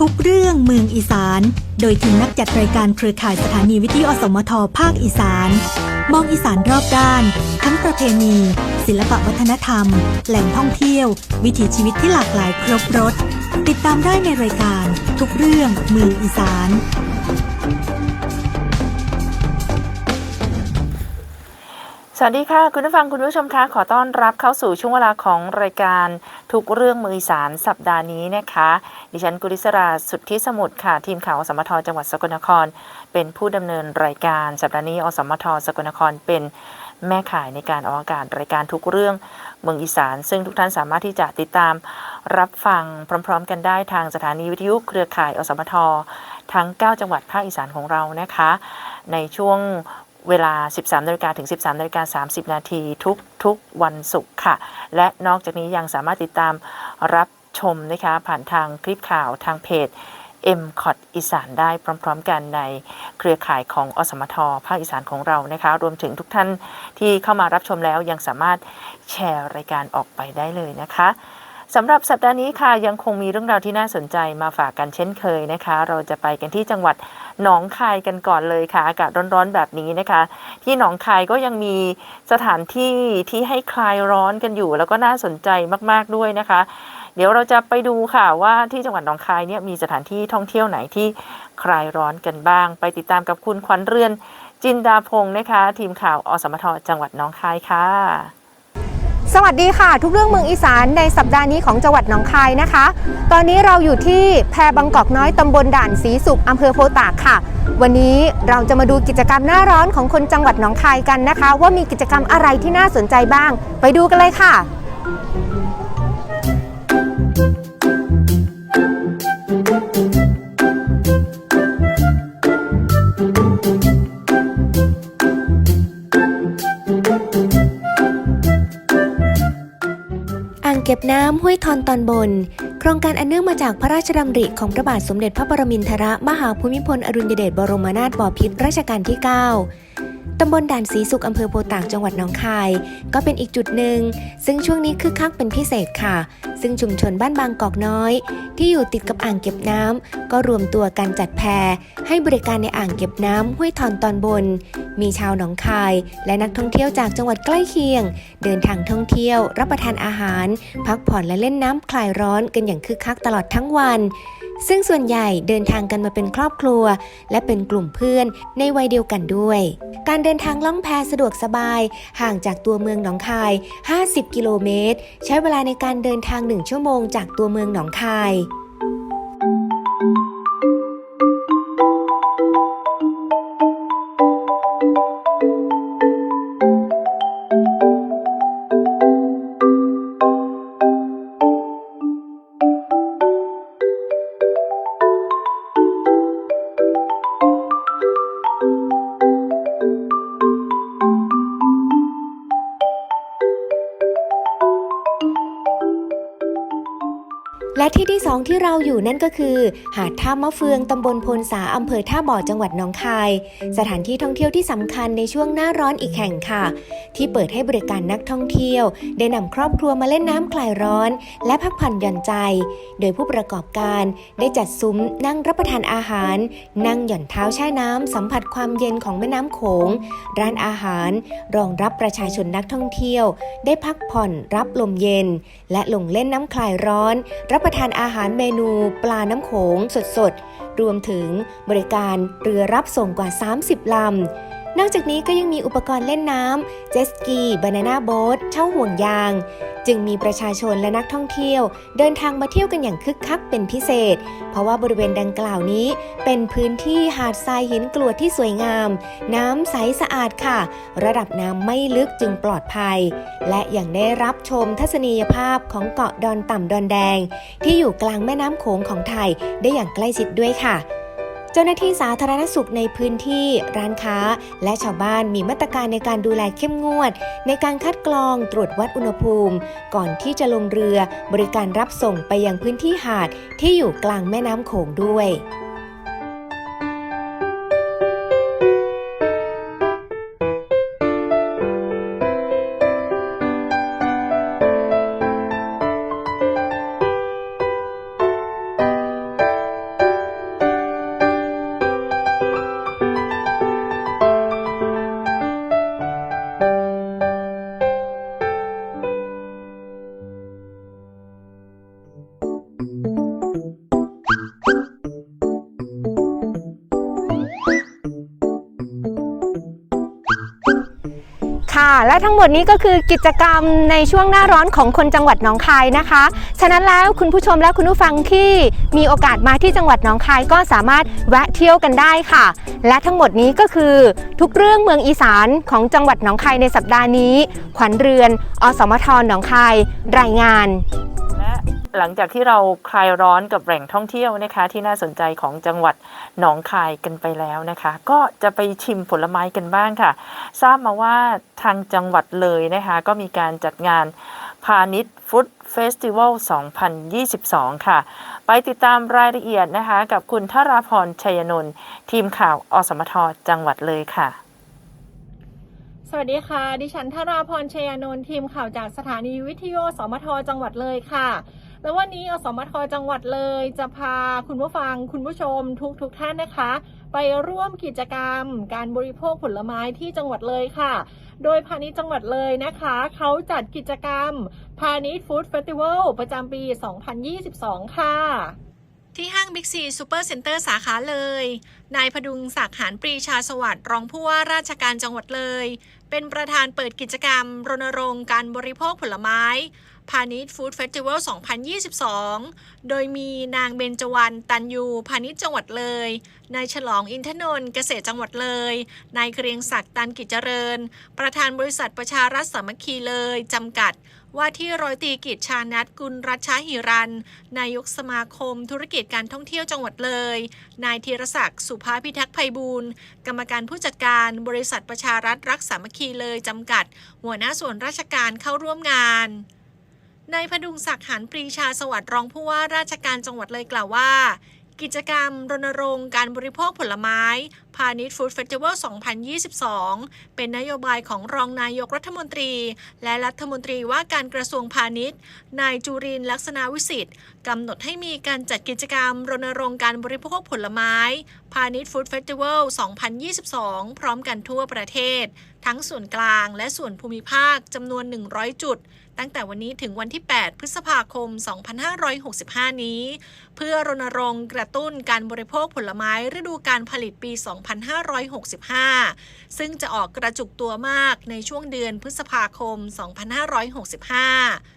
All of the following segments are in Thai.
ทุกเรื่องเมืองอีสาน โดยทีมนักจัดรายการเครือข่ายสถานีวิทยุอสมทภาคอีสาน มองอีสานรอบด้าน ทั้งประเพณี ศิลปวัฒนธรรม แหล่งท่องเที่ยว วิถีชีวิตที่หลากหลายครบรถ ติดตามได้ในรายการทุกเรื่องเมืองอีสาน สวัสดีค่ะ คุณผู้ฟังคุณผู้ชมคะขอต้อนรับเข้าสู่ช่วงเวลาของรายการทุกเรื่องมืออีสานสัปดาห์นี้นะคะ ดิฉันกุลิศราสุทธิสมุทรค่ะ ทีมข่าวอสมทจังหวัดสกลนคร เป็นผู้ดำเนินรายการสัปดาห์นี้อสมทสกลนครเป็นแม่ข่ายในการออกอากาศรายการทุกเรื่องเมืองอีสาน ซึ่งทุกท่านสามารถที่จะติดตามรับฟังพร้อม ๆ กันได้ทางสถานีวิทยุเครือข่ายอสมททั้ง 9 จังหวัดภาคอีสานของเรานะคะ ในช่วง เวลา 13นาฬิกาถึง 13นาฬิกา30 นาทีทุกทุกวันศุกร์ค่ะ และนอกจากนี้ยังสามารถติดตามรับชมนะคะผ่านทางคลิปข่าวทางเพจ m c o t อีสานได้พร้อมๆ กันในเครือข่ายของอสมทภาคอีสานของเรานะคะ รวมถึงทุกท่านที่เข้ามารับชมแล้วยังสามารถแชร์รายการออกไปได้เลยนะคะ สำหรับสัปดาห์นี้ค่ะยังคงมีเรื่องราวที่น่าสนใจมาฝากกันเช่นเคยนะคะ เราจะไปกันที่จังหวัดหนองคายกันก่อนเลยค่ะอากาศร้อนๆแบบนี้นะคะ ที่หนองคายก็ยังมีสถานที่ที่ให้คลายร้อนกันอยู่ แล้วก็น่าสนใจมากๆด้วยนะคะ เดี๋ยวเราจะไปดูค่ะว่าที่จังหวัดหนองคายเนี่ยมีสถานที่ท่องเที่ยวไหนที่คลายร้อนกันบ้าง ไปติดตามกับคุณขวัญเรือนจินดาพงศ์นะคะ ทีมข่าวอสมทจังหวัดหนองคายค่ะ สวัสดีค่ะ ทุกเรื่องเมืองอีสานในสัปดาห์นี้ของจังหวัดหนองคายนะคะ ตอนนี้เราอยู่ที่แพบางกอกน้อยตำบลด่านสีสุขอำเภอโพตากค่ะ วันนี้เราจะมาดูกิจกรรมหน้าร้อนของคนจังหวัดหนองคายกันนะคะ ว่ามีกิจกรรมอะไรที่น่าสนใจบ้าง ไปดูกันเลยค่ะ เก็บน้ำห้วยทอนตอนบน โครงการอันเนื่องมาจากพระราชดำริของพระบาทสมเด็จพระปรมินทรมหาภูมิพลอดุลยเดชบรมนาถบพิตรรัชกาลที่ 9 ตำบลด่านสีสุขอำเภอโพตากจังหวัดหนองคาย ก็เป็นอีกจุดหนึ่ง ซึ่งช่วงนี้คึกคักเป็นพิเศษค่ะ ซึ่งชุมชนบ้านบางกอกน้อย ที่อยู่ติดกับอ่างเก็บน้ำก็รวมตัวกันจัดแพร ให้บริการในอ่างเก็บน้ำห้วยทอนตอนบน มีชาวหนองคาย และนักท่องเที่ยวจากจังหวัดใกล้เคียง เดินทางท่องเที่ยว รับประทานอาหาร พักผ่อนและเล่นน้ำคลายร้อนกันอย่างคึกคักตลอดทั้งวัน ซึ่งส่วนใหญ่เดินทางกันมาเป็นครอบครัว และเป็นกลุ่มเพื่อนในวัยเดียวกันด้วย การเดินทางล่องแพสะดวกสบาย ห่างจากตัวเมืองหนองคาย 50 กิโลเมตร ใช้เวลาในการเดินทาง 1 ชั่วโมงจากตัวเมืองหนองคาย และที่ที่สองที่เราอยู่นั่นก็คือ หาดท่ามะเฟืองตำบลพลสาอำเภอท่าบ่อจังหวัดหนองคาย สถานที่ท่องเที่ยวที่สำคัญในช่วงหน้าร้อนอีกแห่งค่ะ ที่เปิดให้บริการนักท่องเที่ยว ได้นำครอบครัวมาเล่นน้ำคลายร้อน และพักผ่อนหย่อนใจ โดยผู้ประกอบการได้จัดซุ้มนั่งรับประทานอาหาร นั่งหย่อนเท้าแช่น้ำสัมผัสความเย็นของแม่น้ำโขง ร้านอาหาร รองรับประชาชนนักท่องเที่ยว ได้พักผ่อนรับลมเย็น และลงเล่นน้ำคลายร้อนรับประทานอาหารเมนูปลาน้ำโขงสดๆ รวมถึงบริการเรือรับส่งกว่า 30 ลำ นอกจากนี้ก็ยังมีอุปกรณ์เล่นน้ำ เจตสกี บานาน่าโบ๊ทเช่าห่วงยาง จึงมีประชาชนและนักท่องเที่ยว เดินทางมาเที่ยวกันอย่างคึกคักเป็นพิเศษ เพราะว่าบริเวณดังกล่าวนี้ เป็นพื้นที่หาดทรายหินกรวดที่สวยงาม น้ำใสสะอาดค่ะ ระดับน้ำไม่ลึกจึงปลอดภัย และยังได้รับชมทัศนียภาพของเกาะดอนต่ำดอนแดง ที่อยู่กลางแม่น้ำโขงของไทยได้อย่างใกล้ชิดด้วยค่ะ จ้าหน้าที่สาธารณสุขในพื้นที่ร้านค้า และชาวบ้านมีมาตรการในการดูแลเข้มงวด ในการคัดกรองตรวจวัดอุณหภูมิ ก่อนที่จะลงเรือบริการรับส่งไปยังพื้นที่หาดที่อยู่กลางแม่น้ำโขงด้วย และทั้งหมดนี้ก็คือกิจกรรมในช่วงหน้าร้อนของคนจังหวัดหนองคายนะคะ ฉะนั้นแล้วคุณผู้ชมและคุณผู้ฟังที่มีโอกาสมาที่จังหวัดหนองคายก็สามารถแวะเที่ยวกันได้ค่ะ และทั้งหมดนี้ก็คือทุกเรื่องเมืองอีสานของจังหวัดหนองคายในสัปดาห์นี้ ขวัญเรือน อสมทหนองคาย รายงาน หลังจากที่เราคลายร้อนกับแหล่งท่องเที่ยวนะคะ ที่น่าสนใจของจังหวัดหนองคายกันไปแล้วนะคะ ก็จะไปชิมผลไม้กันบ้างค่ะ ทราบมาว่าทางจังหวัดเลยนะคะ ก็มีการจัดงานพาณิชย์ฟุตเฟสติวัล 2022 ค่ะ ไปติดตามรายละเอียดนะคะ กับคุณธราพรชัยนนท์ทีมข่าวอสมทจังหวัดเลยค่ะสวัสดีค่ะ ดิฉันธราพรชัยนนท์ทีมข่าวจากสถานีวิทยุสมทจังหวัดเลยค่ะ แล้ววันนี้อสมทจังหวัดเลยจะพาคุณผู้ฟังคุณผู้ชมทุกทุกท่านนะคะ ไปร่วมกิจกรรม การบริโภคผลไม้ที่จังหวัดเลยค่ะ โดยพาณิชย์จังหวัดเลยนะคะ เขาจัดกิจกรรมพาณิชย์ฟู้ดเฟสติวัลประจำปี 2022 ค่ะที่ห้างบิ๊กซีซูเปอร์เซ็นเตอร์สาขาเลย นายพดุงศักดิ์หานปรีชาสวัสดิ์รองผู้ว่าราชการจังหวัดเลย เป็นประธานเปิดกิจกรรมรณรงค์การบริโภคผลไม้ พาณิชย์ฟู้ดเฟสติวัล 2022 โดยมีนางเบญจวรรณตันยูพาณิชย์จังหวัดเลย นายฉลองอินทนนท์เกษตรจังหวัดเลย นายเกรียงศักดิ์ตันกิจเจริญ ประธานบริษัทประชารัฐสามัคคีเลยจำกัดว่าที่ร้อยตีกิจชานัทกุลรัชชาหิรัน นายกสมาคมธุรกิจการท่องเที่ยวจังหวัดเลย นายธีรศักดิ์สุภาพิทักษ์ไพบูลย์กรรมการผู้จัดการบริษัทประชารัฐรักสามัคคีเลยจำกัด หัวหน้าส่วนราชการเข้าร่วมงาน นายพดุงศักดิ์หันปรีชาสวัสดิ์รองผู้ว่าราชการจังหวัดเลยกล่าวว่า กิจกรรมรณรงค์การบริโภคผลไม้พาณิชย์ฟู้ดเฟสติวัล 2022 เป็นนโยบายของรองนายกรัฐมนตรี และรัฐมนตรีว่าการกระทรวงพาณิชย์ นายจุรินลักษณะวิสิทธิ์กำหนดให้มีการจัดกิจกรรม รณรงค์การบริโภคผลไม้ พาณิชย์ฟู้ดเฟสติวัล 2022 พร้อมกันทั่วประเทศ ทั้งส่วนกลางและส่วนภูมิภาคจำนวน 100 จุด ตั้งแต่วันนี้ถึงวันที่ 8 พฤษภาคม 2565 นี้ เพื่อรณรงค์กระตุ้นการบริโภคผลไม้ฤดูการผลิตปี 2565 ซึ่งจะออกกระจุกตัวมากในช่วงเดือนพฤษภาคม 2565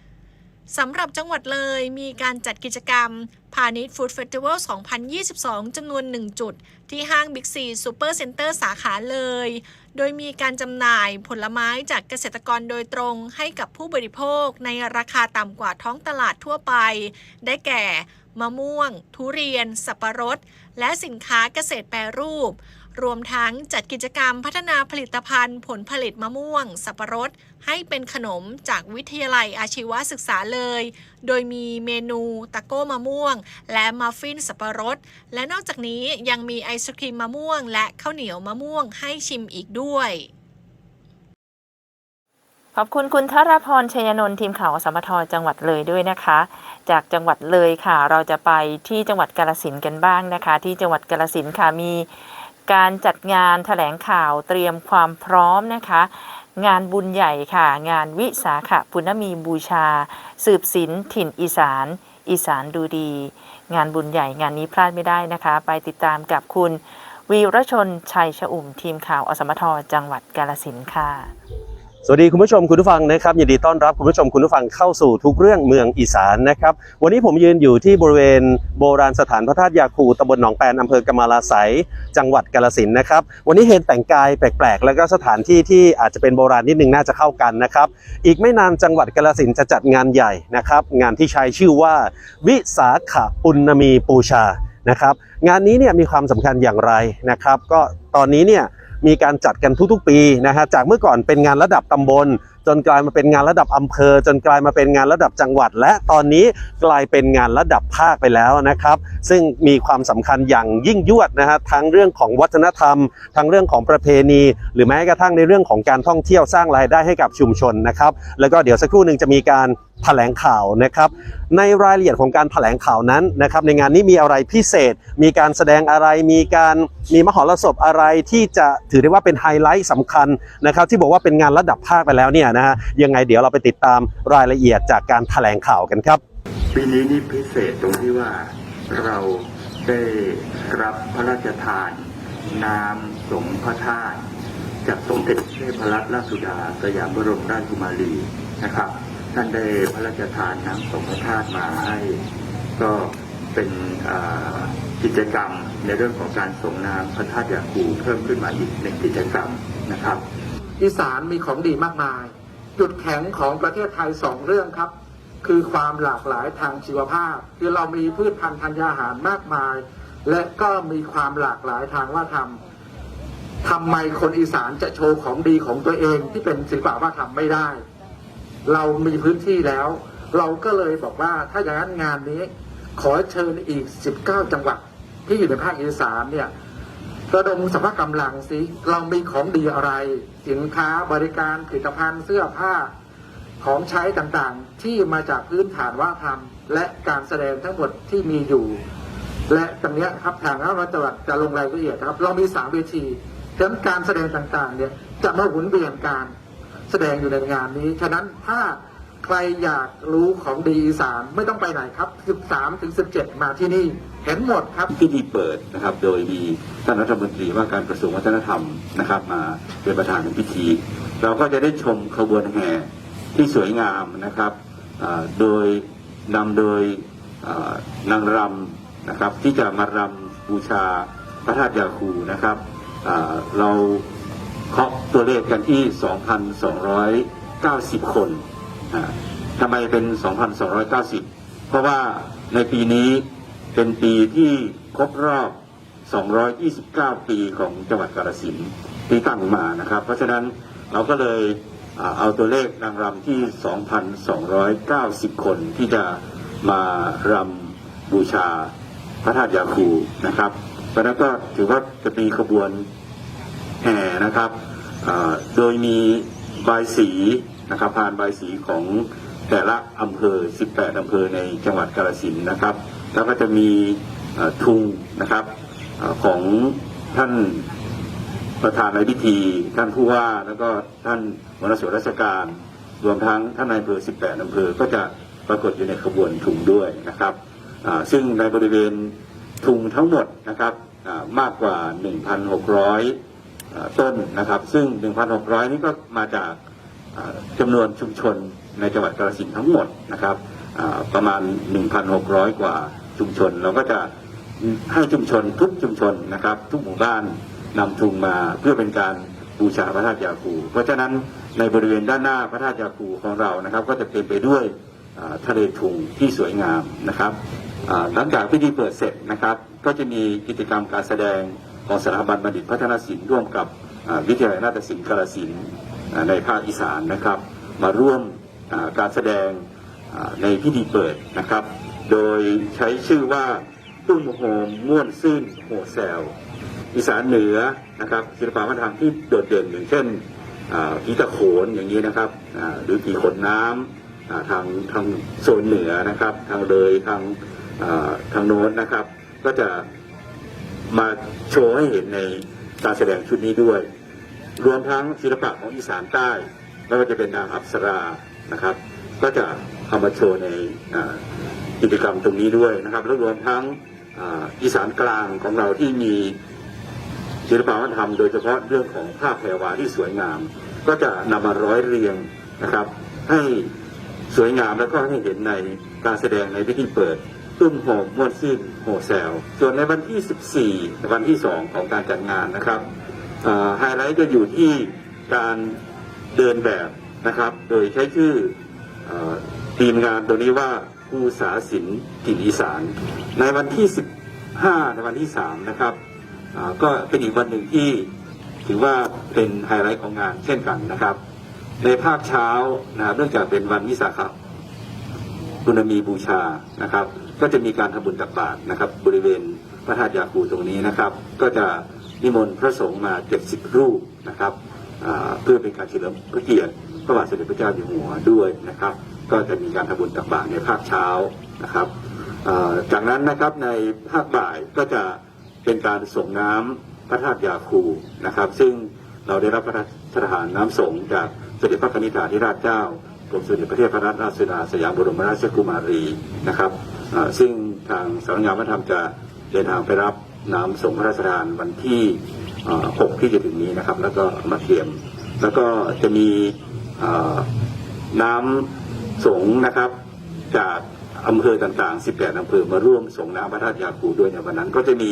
สำหรับจังหวัดเลยมีการจัดกิจกรรมพาณิชย์ฟู้ดเฟสติวัล 2022 จำนวน 1 จุด ที่ห้างบิ๊กซีซูเปอร์เซ็นเตอร์สาขาเลย โดยมีการจำหน่ายผลไม้จากเกษตรกรโดยตรงให้กับผู้บริโภคในราคาต่ำกว่าท้องตลาดทั่วไป ได้แก่ มะม่วง ทุเรียน สับปะรด และสินค้าเกษตรแปรรูป รวมทั้งจัดกิจกรรมพัฒนาผลิตภัณฑ์ ผลผลิตมะม่วง สับปะรด ให้เป็นขนมจากวิทยาลัยอาชีวศึกษาเลย โดยมีเมนูตะโก้มะม่วง และมัฟฟินสับปะรด และนอกจากนี้ยังมีไอศครีมมะม่วง และข้าวเหนียวมะม่วงให้ชิมอีกด้วยขอบคุณคุณธรพรชัยนนท์ทีมข่าวสมทจังหวัดเลยด้วยนะคะ จากจังหวัดเลยค่ะ เราจะไปที่จังหวัดกาลสินกันบ้างนะคะ ที่จังหวัดกาลสินค่ะมี การจัดงานแถลงข่าวเตรียมความพร้อมนะคะ งานบุญใหญ่ค่ะ งานวิสาขปุณมีบูชา สืบศิลป์ถิ่นอีสาน อีสานดูดี งานบุญใหญ่งานนี้พลาดไม่ได้นะคะ ไปติดตามกับคุณวีรชนชัยชอุ่มทีมข่าวอสมทจังหวัดกาลสินค่ะ สวัสดีคุณผู้ชมคุณผู้ฟังนะครับยินดีต้อนรับคุณผู้ชมคุณผู้ฟังเข้าสู่ทุกเรื่องเมืองอีสานนะครับวันนี้ผมยืนอยู่ที่บริเวณโบราณสถานพระธาตุยาคูตำบลหนองแปนอำเภอกำมะลาไสยจังหวัดกาฬสินนะครับวันนี้เห็นแต่งกายแปลกๆ แล้วก็สถานที่ที่อาจจะเป็นโบราณนิดนึงน่าจะเข้ากันนะครับอีกไม่นานจังหวัดกาฬสินจะจัดงานใหญ่นะครับงานที่ใช้ชื่อว่า วิสาขปุณมีปูชานะครับงานนี้เนี่ยมีความสำคัญอย่างไรนะครับก็ตอนนี้เนี่ย มีการจัดกันทุกๆ ปีนะฮะจากเมื่อก่อนเป็นงานระดับตำบลจนกลายมาเป็นงานระดับอำเภอ จนกลายมาเป็นงานระดับจังหวัด และตอนนี้กลายเป็นงานระดับภาคไปแล้วนะครับ ซึ่งมีความสำคัญอย่างยิ่งยวดนะฮะทั้งเรื่องของวัฒนธรรม ทั้งเรื่องของประเพณี หรือแม้กระทั่งในเรื่องของการท่องเที่ยวสร้างรายได้ให้กับชุมชนนะครับแล้วก็เดี๋ยวสักครู่หนึ่งจะมีการแถลงข่าวนะครับในรายละเอียดของการแถลงข่าวนั้นนะครับในงานนี้มีอะไรพิเศษ มีการแสดงอะไรมีการมีมหรสพอะไรที่จะถือได้ว่าเป็นไฮไลท์สำคัญนะครับที่บอกว่าเป็นงานระดับภาคไปแล้วเนี่ยนะฮะยังไงเดี๋ยวเราไปติดตามรายละเอียดจากการแถลงข่าวกันครับ ปีนี้นี่พิเศษตรงที่ว่าเราได้รับพระราชทาน น้ำสงฆ์พระธาตุจากสมเด็จพระเทพรัตนราชสุดาสยามบรมราชกุมารีนะครับ ท่านได้พระราชทานน้ำสงฆ์พระธาตุมาให้ ก็เป็นอ่ากิจกรรมในเรื่องของการส่งน้ำพระธาตุยาคูเพิ่มขึ้นมาอีกหนึ่งกิจกรรมนะครับ อีสานมีของดีมากมาย จุดแข็งของประเทศไทยสองเรื่องครับ คือความหลากหลายทางชีวภาพ คือเรามีพืชพันธุ์ธัญญาหารมากมาย และก็มีความหลากหลายทางวัฒนธรรมทำไมคนอีสานจะโชว์ของดีของตัวเองที่เป็นศิลปะวัฒนธรรมไม่ได้ เรามีพื้นที่แล้ว เราก็เลยบอกว่าถ้าอย่างนั้นงานนี้ ขอเชิญอีก 19 จังหวัดที่อยู่ในภาคอีสานเนี่ย ระดมสภาพกำลังสิ เรามีของดีอะไร สินค้าบริการผลิตภัณฑ์เสื้อผ้าของใช้ต่างๆ ที่มาจากพื้นฐานว่าทำและการแสดงทั้งหมดที่มีอยู่ และตรงนี้ครับทางรัฐจังหวัดจะลงรายละเอียดครับ เรามีสามเวทีดังนั้นการแสดงต่างๆเนี่ยจะมาหมุนเวียนการแสดงอยู่ในงานนี้ ฉะนั้นถ้า ใครอยากรู้ของดีอีสานไม่ต้องไปไหนครับ 13ถึง17 มาที่นี่ เห็นหมดครับพิธีเปิดนะครับ โดยมีท่านรัฐมนตรีว่าการกระทรวงวัฒนธรรมนะครับ มาเป็นประธานในพิธี เราก็จะได้ชมขบวนแห่ที่สวยงามนะครับโดยนำโดยนางรำนะครับที่จะมารำบูชาพระธาตุยาคูนะครับเราเคาะตัวเลขกันที่ 2,290 คนอ่า ทำไมเป็น 2,290 เพราะว่าในปีนี้เป็นปีที่ครบรอบ 229 ปีของจังหวัดกาฬสินธุ์ที่ตั้งมานะครับ เพราะฉะนั้นเราก็เลยเอาตัวเลขนางรำที่ 2,290 คนที่จะมารำบูชาพระธาตุยาคูนะครับเพราะนั้นก็ถือว่าจะมีขบวนแห่นะครับโดยมีบายสี นะครับผ่านใบสีของแต่ละอำเภอ 18 อำเภอในจังหวัดกาฬสินนะครับ แล้วก็จะมีทุงนะครับอของท่านประธานในพิธี ท่านผู้ว่าแล้วก็ท่านหัวหน้าส่วนราชการ รวมทั้งท่านนายอำเภอ 18 อำเภอ ก็จะปรากฏอยู่ในขบวนทุงด้วยนะครับซึ่งในบริเวณทุงทั้งหมดนะครับมากกว่า 1,600 ต้นนะครับ ซึ่ง 1,600 นี้ก็มาจาก จำนวนชุมชนในจังหวัดกาฬสินทั้งหมดนะครับประมาณ 1,600 กว่าชุมชน เราก็จะให้ชุมชนทุกชุมชนนะครับ ทุกหมู่บ้านนำทุงมาเพื่อเป็นการบูชาพระธาตุยาคู เพราะฉะนั้นในบริเวณด้านหน้าพระธาตุยาคูของเรานะครับ ก็จะเต็มไปด้วยทะเลทุงที่สวยงามนะครับหลังจากพิธีเปิดเสร็จนะครับ ก็จะมีกิจกรรมการแสดงของสถาบันบัณฑิตพัฒนศิลป์ร่วมกับวิทยาลัยนาฏศิลป์กาฬสินธุ์ ในภาคอีสานนะครับ มาร่วมการแสดงในพิธีเปิดนะครับ โดยใช้ชื่อว่าตุ้มโฮมม่วนซื่นโหแซวอีสานเหนือนะครับศิลปวัฒนธรรมที่โดดเด่นอย่างเช่นผีตะโขนอย่างนี้นะครับหรือผีขนน้ำอ่าทางทางโซนเหนือนะครับ ทางเลยทางทางโน้นนะครับ ก็จะมาโชว์ให้เห็นในการแสดงชุดนี้ด้วย รวมทั้งศิลปะของอีสานใต้ไม่ว่าจะเป็นนางอัปสรานะครับ ก็จะเอามาโชว์ในกิจกรรมตรงนี้ด้วยนะครับแล้วรวมทั้งอีสานกลางของเราที่มีศิลปวัฒนธรรมโดยเฉพาะเรื่องของผ้าแพรวาที่สวยงาม ก็จะนำมาร้อยเรียงนะครับ ให้สวยงามแล้วก็ให้เห็นในการแสดงในพิธีเปิดตุ้มโฮมม่วนซื่นโฮแซลส่วนในวันที่ 14 วันที่ 2 ของการจัดงานนะครับ ไฮไลท์จะอยู่ที่การเดินแบบนะครับ โดยใช้ชื่ออทีมงานตัวนี้ว่าภูษาศิลป์ถิ่นอีสาน ในวันที่ 15 ในวันที่ 3 นะครับก็เป็นอีกวันหนึ่งที่ถือว่าเป็นไฮไลท์ของงานเช่นกันนะครับ ในภาคเช้านะครับเนื่องจากเป็นวันวิสาขบุญมีบูชานะครับ ก็จะมีการทำบุญตักบาตรนะครับ บริเวณพระธาตุยาคูตรงนี้นะครับ ก็จะ นิมนต์พระสงฆ์มา 70 รูปนะครับเพื่อเป็นการเฉลิมพระเกียรติพระบาทสมเด็จพระเจ้าอยู่หัวด้วยนะครับ ก็จะมีการทำบุญตักบาตรในภาคเช้านะครับจากนั้นนะครับในภาคบ่ายก็จะเป็นการส่งน้ำพระธาตุยาคูนะครับ ซึ่งเราได้รับพระราชทานน้ำสงจากสมเด็จพระนิธิาธิราชเจ้ากรมสมเด็จพระเทพรัตนราชสุดาสยามบรมราชกุมารีนะครับซึ่งทางสำนักงานวัฒนธรรมจะเดินทางไปรับ น้ำส่งพระราชทานวันที่6ที่จะถึงนี้นะครับ แล้วก็มาเตรียม แล้วก็จะมีน้ำสงนะครับ จากอำเภอต่างๆ 18อำเภอมาร่วมส่งน้ำพระธาตุยาคูด้วยในวันนั้น ก็จะมี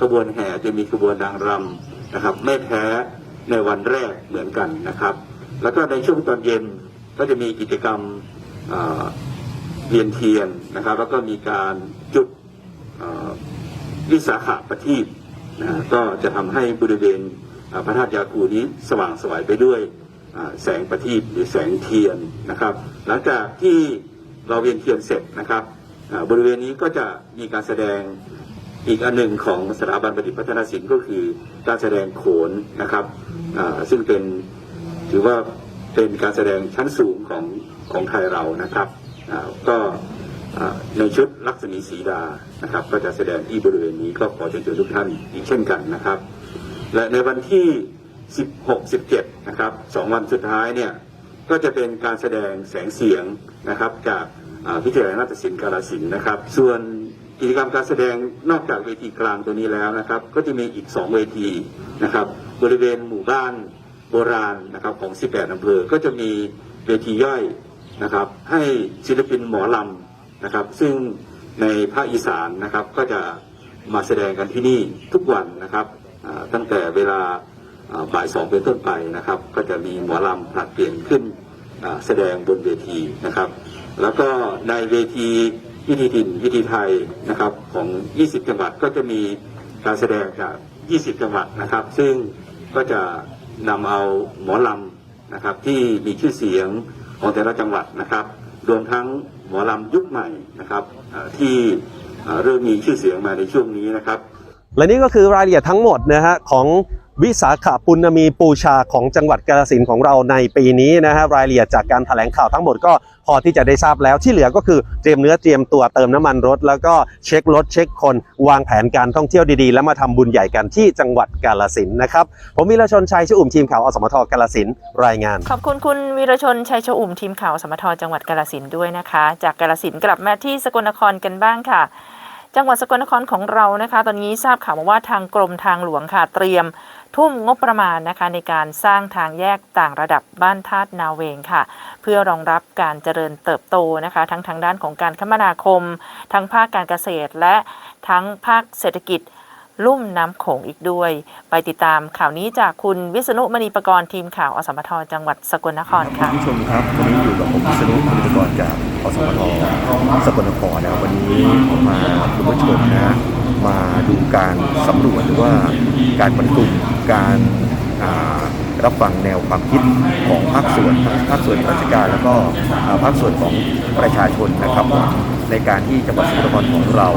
ขบวนแห่จะมีขบวนนางรำนะครับ ไม่แพ้ในวันแรกเหมือนกันนะครับ แล้วก็ในช่วงตอนเย็นก็จะมีกิจกรรมเรียนเทียนนะครับ แล้วก็มีการ วิสาขาประทีปนะก็จะทำให้บริเวณพระธาตุยาคูนี้สว่างไสวยไปด้วยแสงประทีปหรือแสงเทียนนะครับ หลังจากที่เราเวียนเทียนเสร็จนะครับบริเวณนี้ก็จะมีการแสดงอีกอันหนึ่งของสถาบันปฏิษฐ์พัฒนาศิลป์ก็คือการแสดงโขนนะครับซึ่งเป็นถือว่าเป็นการแสดงชั้นสูงของของไทยเรานะครับก็ ในชุดลักษณีสีดานะครับ ก็จะแสดงที่บริเวณนี้ก็ขอเชิญชวนทุกท่านอีกเช่นกันนะครับ และในวันที่ 16 17 นะครับสองวันสุดท้ายเนี่ยก็จะเป็นการแสดงแสงเสียงนะครับจากอ่าวิทยาลัยนาฏศิลป์กาลสินธุ์นะครับ ส่วนกิจกรรมการแสดงนอกจากเวทีกลางตัวนี้แล้วนะครับ ก็จะมีอีก 2 เวทีนะครับ บริเวณหมู่บ้านโบราณนะครับของ 18อำเภอ ก็จะมีเวทีย่อยนะครับ ให้ศิลปินหมอลำ นะครับ ซึ่งในภาคอีสานนะครับก็จะมาแสดงกันที่นี่ทุกวันนะครับตั้งแต่เวลาบ่ายสองเป็นต้นไปนะครับ ก็จะมีหมอลำผลัดเปลี่ยนขึ้นแสดงบนเวทีนะครับ แล้วก็ในเวทีวิธีถิ่นวิธีไทยนะครับของ 20 จังหวัดก็จะมีการแสดงจาก 20 จังหวัดนะครับ ซึ่งก็จะนำเอาหมอลำนะครับที่มีชื่อเสียงของแต่ละจังหวัดนะครับ รวมทั้ง หมอลำยุคใหม่นะครับที่เริ่มมีชื่อเสียงมาในช่วงนี้นะครับ และนี่ก็คือรายละเอียดทั้งหมดนะฮะของ วิสาขปุณมีปูชาของจังหวัดกาฬสินธุ์ของเราในปีนี้นะฮะรายละเอียดจากการแถลงข่าวทั้งหมดก็พอที่จะได้ทราบแล้วที่เหลือก็คือเตรียมเนื้อเตรียมตัวเติมน้ำมันรถ แล้วก็เช็ครถเช็คคนวางแผนการท่องเที่ยวดีๆ แล้วมาทำบุญใหญ่กันที่จังหวัดกาฬสินธุ์นะครับ ผมวีรชนชัยชอุ่มทีมข่าวอสมทกาฬสินธุ์รายงาน ขอบคุณคุณวีรชนชัยชอุ่มทีมข่าวสมทจังหวัดกาลสินธุ์ด้วยนะคะ จากกาลสินธุ์กลับมาที่สกลนครกันบ้างค่ะจังหวัดสกลนครของเรานะคะ ตอนนี้ทราบข่าวมาว่าทางกรมทางหลวงค่ะเตรียม ทุ่มงบประมาณนะคะในการสร้างทางแยกต่างระดับบ้านธาตุนาเวงค่ะ เพื่อรองรับการเจริญเติบโตนะคะ ทั้งทางด้านของการคมนาคม ทั้งภาคการเกษตร และทั้งภาคเศรษฐกิจลุ่มน้ำโขงอีกด้วย ไปติดตามข่าวนี้จากคุณวิษณุมณีประกรณ์ทีมข่าวอสมทจังหวัดสกลนครค่ะคุณผู้ชมครับวันนี้อยู่กับผมพิษณุพิธีกรจากอสมทสกลนครนะวันนี้ผมมาคุณผู้ชมนะมาดูการสำรวจหรือว่าการบรรจุ การรับฟังแนวความคิดของภาคส่วนทั้งภาคส่วนราชการ แล้วก็ภาคส่วนของประชาชนนะครับ ในการที่จังหวัดสกลนครของเรา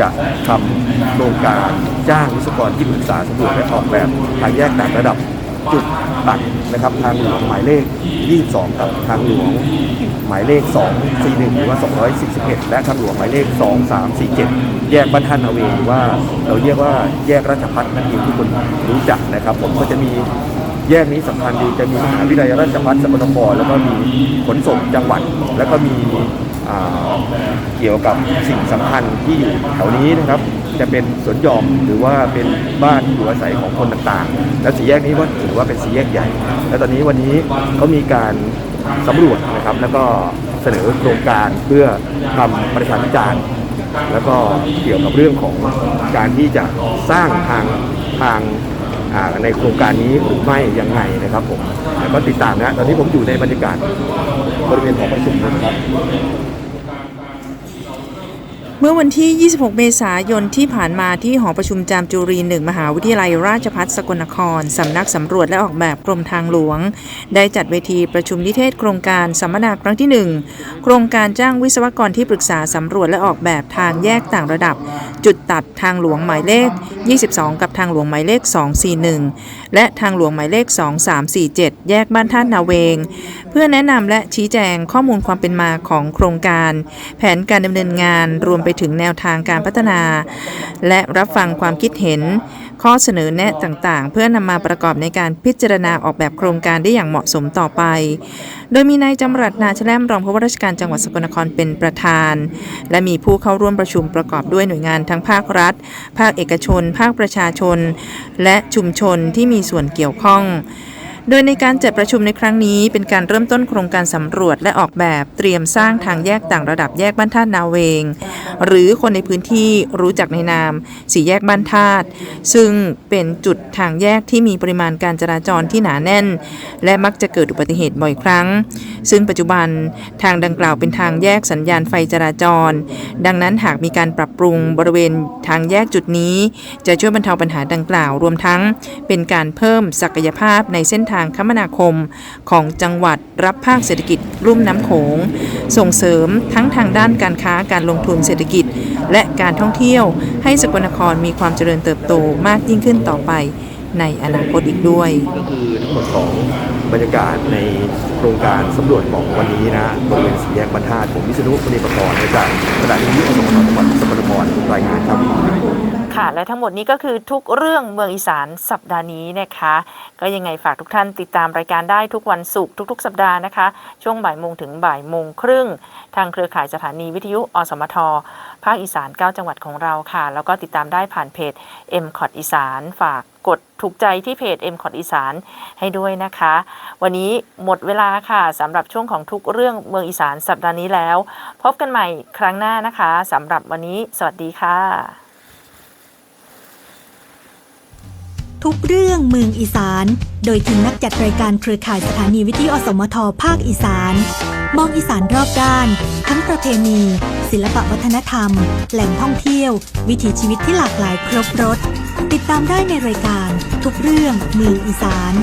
จะทำโครงการจ้างวิศวกรที่ปรึกษาสำรวจและออกแบบทางแยกต่างระดับ จุดตัดนะครับทางหลวงหมายเลข 22 ครับทางหลวงหมายเลข 241 หรือว่า 241 และทางหลวงหมายเลข 2347 แยกบ้านท่านอเองหรือว่าเราเรียกว่าแยกราชพัฒนั่นเองที่คนรู้จักนะครับ ผมก็จะมีแยกนี้สำคัญดีจะมีมหาวิทยาลัยราชภัฏสกลนครแล้วก็มีขนส่งจังหวัด แล้วก็มีเกี่ยวกับสิ่งสำคัญที่อยู่แถวนี้นะครับ จะเป็นสวนหย่อมหรือว่าเป็นบ้านอยู่อาศัยของคนต่างๆ และสี่แยกนี้ว่าถือว่าเป็นสี่แยกใหญ่ และตอนนี้วันนี้เขามีการสำรวจนะครับ แล้วก็เสนอโครงการเพื่อทำประชาพิจารณ์แล้วก็เกี่ยวกับเรื่องของการที่จะสร้างทางทางในโครงการนี้หรือไม่ยังไงนะครับผมแล้วก็ติดตามนะตอนนี้ผมอยู่ในบรรยากาศบริเวณหองประชุมนะครับ เมื่อวันที่ 26 เมษายนที่ผ่านมาที่หอประชุมจามจุรีหนึ่งมหาวิทยาลัยราชภัฏสกลนคร สำนักสำรวจและออกแบบกรมทางหลวง ได้จัดเวทีประชุมนิเทศโครงการสัมมนาครั้งที่ 1 โครงการจ้างวิศวกรที่ปรึกษาสำรวจและออกแบบทางแยกต่างระดับ จุดตัดทางหลวงหมายเลข 22 กับทางหลวงหมายเลข 241และทางหลวงหมายเลข 2347 แยกบ้านท่านนาเวง เพื่อแนะนำและชี้แจงข้อมูลความเป็นมาของโครงการ แผนการดำเนินงานรวมไปถึงแนวทางการพัฒนา และรับฟังความคิดเห็น ข้อเสนอแนะต่างๆ เพื่อนำมาประกอบในการพิจารณาออกแบบโครงการได้อย่างเหมาะสมต่อไป โดยมีนายจำรัดนาชแลมรองผู้ว่าราชการจังหวัดสกลนครเป็นประธาน และมีผู้เข้าร่วมประชุมประกอบด้วยหน่วยงานทั้งภาครัฐ ภาคเอกชน ภาคประชาชน และชุมชนที่มีส่วนเกี่ยวข้อง โดยในการจัดประชุมในครั้งนี้เป็นการเริ่มต้นโครงการสำรวจและออกแบบเตรียมสร้างทางแยกต่างระดับแยกบ้านธาตุนาเวง หรือคนในพื้นที่รู้จักในนามสี่แยกบ้านธาตุซึ่งเป็นจุดทางแยกที่มีปริมาณการจราจรที่หนาแน่น และมักจะเกิดอุบัติเหตุบ่อยครั้ง ซึ่งปัจจุบันทางดังกล่าวเป็นทางแยกสัญญาณไฟจราจร ดังนั้นหากมีการปรับปรุงบริเวณทางแยกจุดนี้ จะช่วยบรรเทาปัญหาดังกล่าวรวมทั้ง เป็นการเพิ่มศักยภาพในเส้นทางางคมนาคม ของจังหวัดรับภาคเศรษฐกิจรุ่มน้ำโขง ส่งเสริมทั้งทางด้านการค้าการลงทุนเศรษฐกิจ และการท่องเที่ยว ให้สกลนครมีความเจริญเติบโตมากยิ่งขึ้นต่อไปในอนาคตอีกด้วย ก็คือทั้งหมดของบรรยากาศในโครงการสำรวจของวันนี้นะบริเวณสี่แยกบรรทัดผมวิษณุมณีประกรณ์จากสถานีวิทยุสมทจังหวัดสกลนครรายงานครับ ค่ะ และทั้งหมดนี้ก็คือทุกเรื่องเมืองอีสานสัปดาห์นี้นะคะ ก็ยังไงฝากทุกท่านติดตามรายการได้ทุกวันศุกร์ทุก ๆ สัปดาห์นะคะ ช่วงบ่ายโมงถึงบ่ายโมงครึ่ง ทางเครือข่ายสถานีวิทยุอสมท ภาคอีสาน 9 จังหวัดของเราค่ะ แล้วก็ติดตามได้ผ่านเพจ m c o t อีสาน ฝากกดถูกใจที่เพจ m c o t อีสานให้ด้วยนะคะ วันนี้หมดเวลาค่ะสำหรับช่วงของทุกเรื่องเมืองอีสานสัปดาห์นี้แล้ว พบกันใหม่ครั้งหน้านะคะสำหรับวันนี้ สวัสดีค่ะ ทุกเรื่องเมืองอีสาน โดยทีมนักจัดรายการเครือข่ายสถานีวิทยุอสมทภาคอีสาน มองอีสานรอบด้าน ทั้งประเพณี ศิลปวัฒนธรรม แหล่งท่องเที่ยว วิถีชีวิตที่หลากหลายครบรถ ติดตามได้ในรายการ ทุกเรื่องเมืองอีสาน